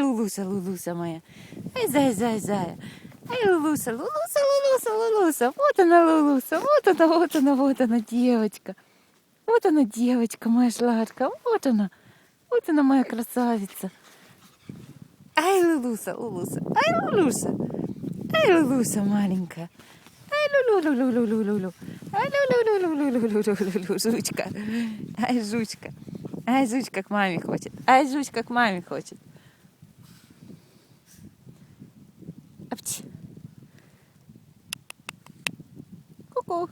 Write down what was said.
Лулуся, Лулуся моя. Ай, зай, зай, зай. Ай, Лулуся, Лулуся, Лулуся, Лулуся. Вот она, Лулуся, вот она, вот она, вот она, девочка. Вот она, девочка моя сладкая, вот она. Вот она, моя красавица. Ай, Лулуся, Лулуся, ай, Лулуся. Ай, Лулуся маленькая. Ай, лу-лу-лу-лу-лу-лу-лу. Ай, лу-лу-лу-лу-лу-лу-лу-лу, жучка. Ай, жучка. Ай, жучка к маме хочет. Ай, жучка к маме хочет. ko.